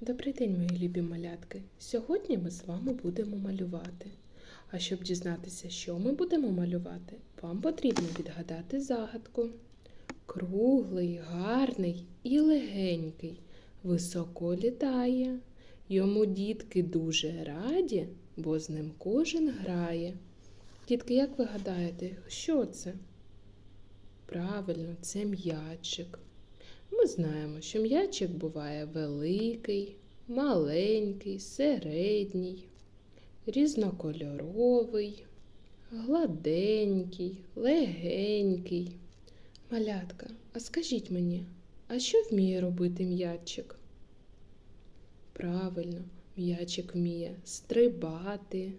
Добрий день, мої любі малятки. Сьогодні ми з вами будемо малювати. А щоб дізнатися, що ми будемо малювати, вам потрібно відгадати загадку. Круглий, гарний і легенький, високо літає. Йому дітки дуже раді, бо з ним кожен грає. Дітки, як ви гадаєте, що це? Правильно, це м'ячик. Ми знаємо, що м'ячик буває великий, маленький, середній, різнокольоровий, гладенький, легенький. Малятка, а скажіть мені, а що вміє робити м'ячик? Правильно, м'ячик вміє стрибати,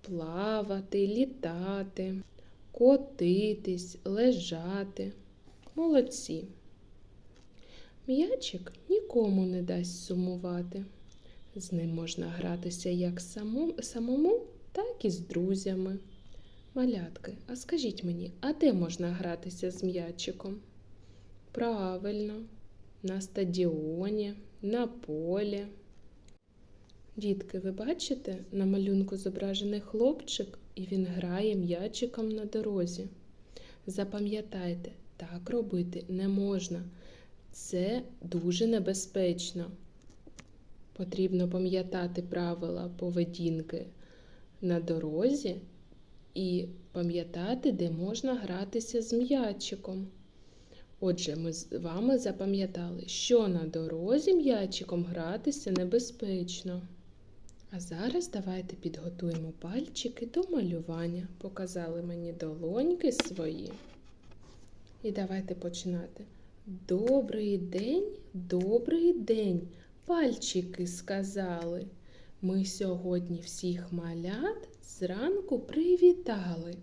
плавати, літати, котитись, лежати. Молодці. М'ячик нікому не дасть сумувати. З ним можна гратися як самому, так і з друзями. Малятки, а скажіть мені, а де можна гратися з м'ячиком? Правильно, на стадіоні, на полі. Дітки, ви бачите, на малюнку зображений хлопчик, і він грає м'ячиком на дорозі. Запам'ятайте, так робити не можна. Це дуже небезпечно. Потрібно пам'ятати правила поведінки на дорозі і пам'ятати, де можна гратися з м'ячиком. Отже, ми з вами запам'ятали, що на дорозі м'ячиком гратися небезпечно. А зараз давайте підготуємо пальчики до малювання. Показали мені долоньки свої. І давайте починати. Добрий день, добрий день, пальчики сказали. Ми сьогодні всіх малят зранку привітали.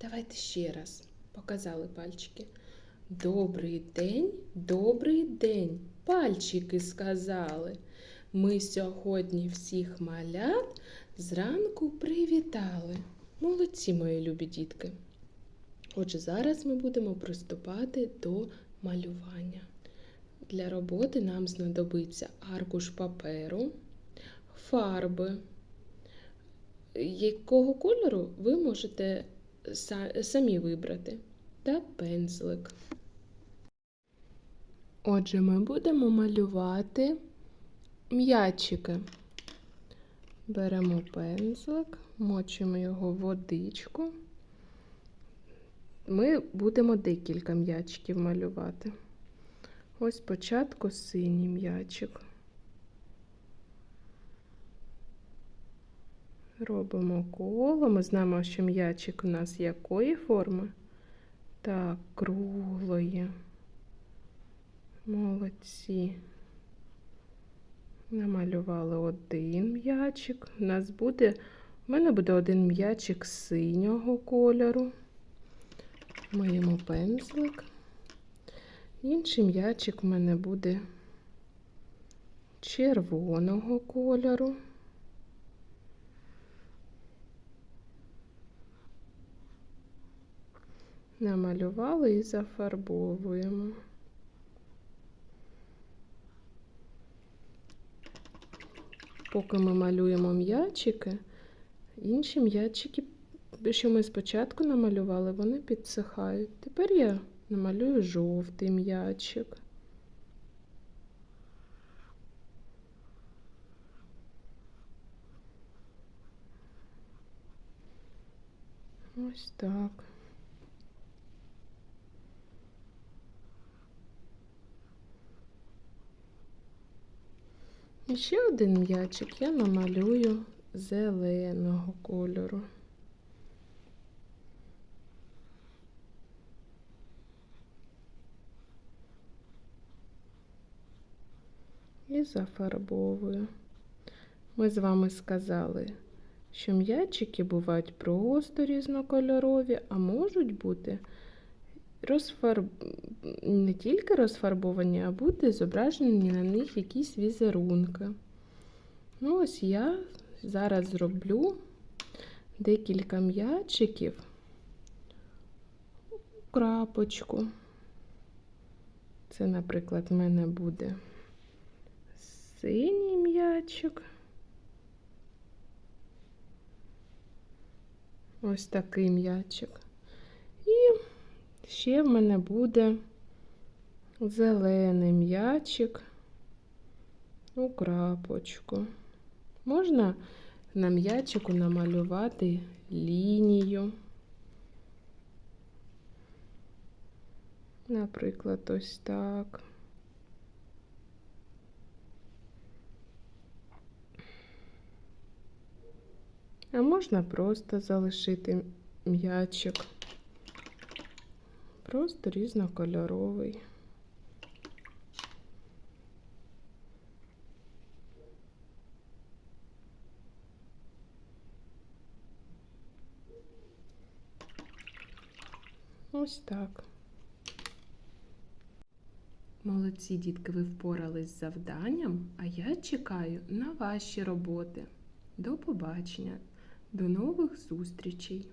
Давайте ще раз показали пальчики. Добрий день, добрий день, пальчики сказали. Ми сьогодні всіх малят зранку привітали. Молодці, мої любі дітки. Отже, зараз ми будемо приступати до малювання. Для роботи нам знадобиться аркуш паперу, фарби. Якого кольору ви можете самі вибрати, та пензлик. Отже, ми будемо малювати м'ячики. Беремо пензлик, мочимо його в водичку. Ми будемо декілька м'ячиків малювати. Ось спочатку синій м'ячик. Робимо коло. Ми знаємо, що м'ячик у нас якої форми? Так, круглої. Молодці. Намалювали один м'ячик. У нас буде, у мене буде один м'ячик синього кольору. Моєму пензлик. Інший м'ячик в мене буде червоного кольору. Намалювали і зафарбовуємо. Поки ми малюємо м'ячики, інші м'ячики, що ми спочатку намалювали, вони підсихають. Тепер я намалюю жовтий м'ячик. Ось так. І ще один м'ячик я намалюю зеленого кольору. Зафарбовую. Ми з вами сказали, що м'ячики бувають просто різнокольорові, а можуть бути розфарб... не тільки розфарбовані, а бути зображені на них якісь візерунки. Ну, ось я зараз зроблю декілька м'ячиків крапочку. Це, наприклад, в мене буде синій м'ячик. Ось такий м'ячик. І ще в мене буде зелений м'ячик у крапочку. Можна на м'ячику намалювати лінію. Наприклад, ось так. А можна просто залишити м'ячик. Просто різнокольоровий. Ось так. Молодці, дітки, ви впорались з завданням, а я чекаю на ваші роботи. До побачення, до нових зустрічей!